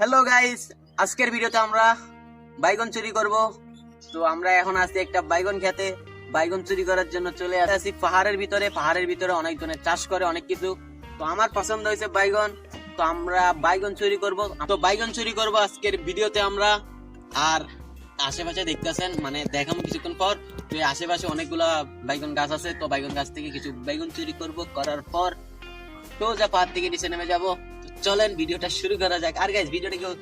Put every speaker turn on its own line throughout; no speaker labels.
Hello guys আজকের ভিডিওতে আমরা বাইগন চুরি করব। তো আমরা এখন আছি একটা বাইগন খেতে। বাইগন চুরি করার জন্য চলে আসি পাহাড়ের ভিতরে পাহাড়ের ভিতরে অনেকজনের চাষ করে, অনেক কিছু। তো আমার পছন্দ হয়েছে বাইগন। তো আমরা বাইগন চুরি করব। তো বাইগন চুরি করব আজকের ভিডিওতে আমরা। আর আশেপাশে দেখতেছেন মানে দেখাবো কিছুক্ষণ পর। তো আশেপাশে অনেকগুলা বাইগন গাছ আছে। তো বাইগন গাছ থেকে কিছু বাইগন চুরি করব করার পর। তো যা পাহাড় থেকে নিচে নেমে যাব। চলেন, ভিডিওটা শুরু করা যাক। আর গাইজ ভিডিওটা কেউ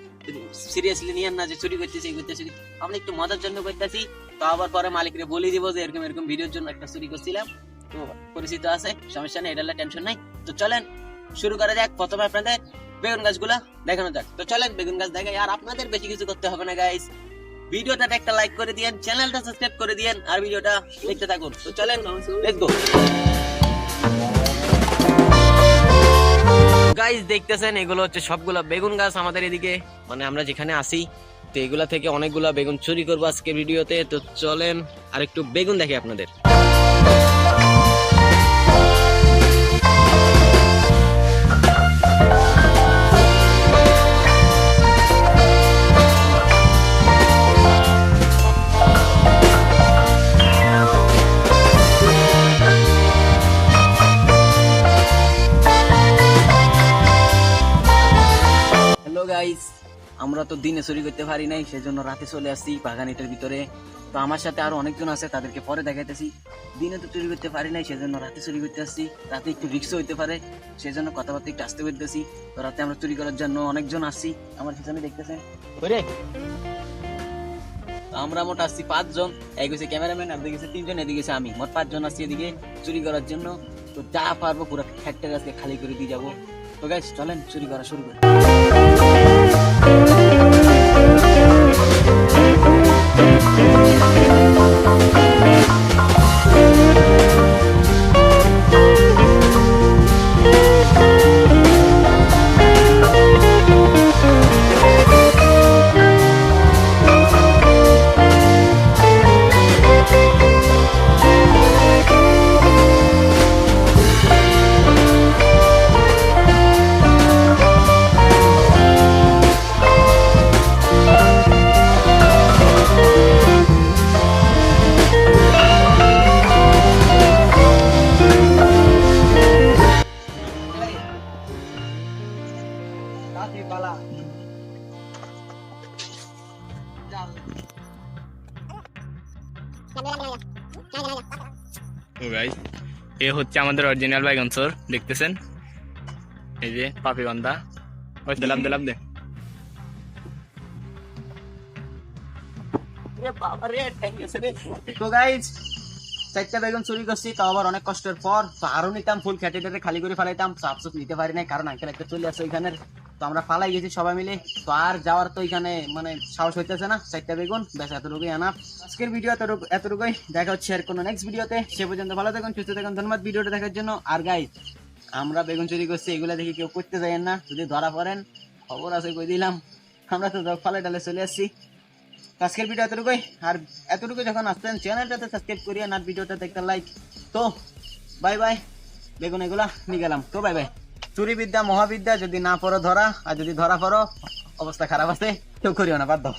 সিরিয়াসলি নিয়েন না যে চুরি করতেছি করতেছি। আমরা একটু মজার জন্য করতেছি। তো আবার পরে মালিকরে বলে দিব যে এরকম এরকম ভিডিওর জন্য একটা চুরি করছিলাম। তো পরিচিত আছে, সমস্যা নেই, এটা টেনশন নাই। তো চলেন, শুরু করা যাক। প্রথমে আপনাদের বেগুন গাছগুলা দেখানো যাক। তো চলেন, বেগুন গাছ দেখাই। আর আপনাদের বেশি কিছু করতে হবে না গাইস ভিডিওটাতে একটা লাইক করে দিয়েন চ্যানেলটা সাবস্ক্রাইব করে দিয়েন, আর ভিডিওটা দেখতে থাকুন। তো চলেন লেটস গো গাইস দেখতেছেন, এগুলো হচ্ছে সবগুলা বেগুন গাছ আমাদের এদিকে। মানে আমরা যেখানে আসি তো এগুলা থেকে অনেকগুলা বেগুন চুরি করব আজকে ভিডিওতে। তো চলেন আর একটু বেগুন দেখি আপনাদের। গাইস আমরা তো দিনে চুরি করতে পারি নাই, সেজন্য রাতে চলে আসছি বাগানিটার ভিতরে। তো আমার সাথে আরও অনেকজন আছে, তাদেরকে পরে দেখাইতেছি। দিনে তো চুরি করতে পারি নাই, সেজন্য রাতে চুরি করতে আসছি। রাতে একটু রিক্স হইতে পারে, সেজন্য কথাবার্তা একটু আসতে করতেছি তো রাতে আমরা চুরি করার জন্য অনেকজন আসছি, আমার পিছনে দেখতেছেন। আমরা মোট আসছি পাঁচজন, এক গেছে ক্যামেরাম্যান, আর দেখেছে তিনজন, এদিকে আমি। মোট পাঁচজন আসছি এদিকে চুরি করার জন্য। তো যা পারব পুরো ফ্যাক্টরি আজকে খালি করে দিয়ে যাব। তো গাইস চলেন, চুরি করা শুরু করি। Thank you.
ও গাইস এ হচ্ছে আমাদের অরিজিনাল বাইগন চোর দেখতেছেন? এই যে পাপি বান্ধা ওই দিলাম দিলাম দে।
তো গাইজ চারটা বেগুন চুরি করছি তাও আবার অনেক কষ্টের পর। আরও নিতাম ফুল খেটে খালি করে ফেলাইতাম তো আফসোস নিতে পারি নাই কারণ আঙ্কেল একটা চলে আসে ওইখানে তো আমরা ফালাই গেছি সবাই মিলে। তো আর যাওয়ার তো এখানে মানে সাহস হইতেছে না, চারটা বেগুন। ব্যাস, এতটুকুই আনা আজকের ভিডিও এতটুকু এতটুকুই। দেখা হচ্ছে আর কোনো নেক্সট ভিডিওতে সে পর্যন্ত ভালো থাকুন, সুস্থ থাকুন। ধন্যবাদ ভিডিওটা দেখার জন্য। আর গাইজ আমরা বেগুন চুরি করছি, এগুলা দেখে কেউ করতে যাইয়েন না। যদি ধরা পড়েন, খবর আছে কই দিলাম। আমরা তো ফালে ডালে চলে আসছি। আজকের ভিডিও এতটুকুই। আর এতটুকু যখন আসতেন চ্যানেলটাতে সাবস্ক্রাইব করিয়ে আর ভিডিওটাতে একটা লাইক তো বাই বাই বেগুন এগুলা নিয়ে গেলাম। তো বাই বাই চুরি বিদ্যা মহাবিদ্যা যদি না পড়ো ধরা, আর যদি ধরা পড়ো, অবস্থা খারাপ আছে, কেউ করিও না দাও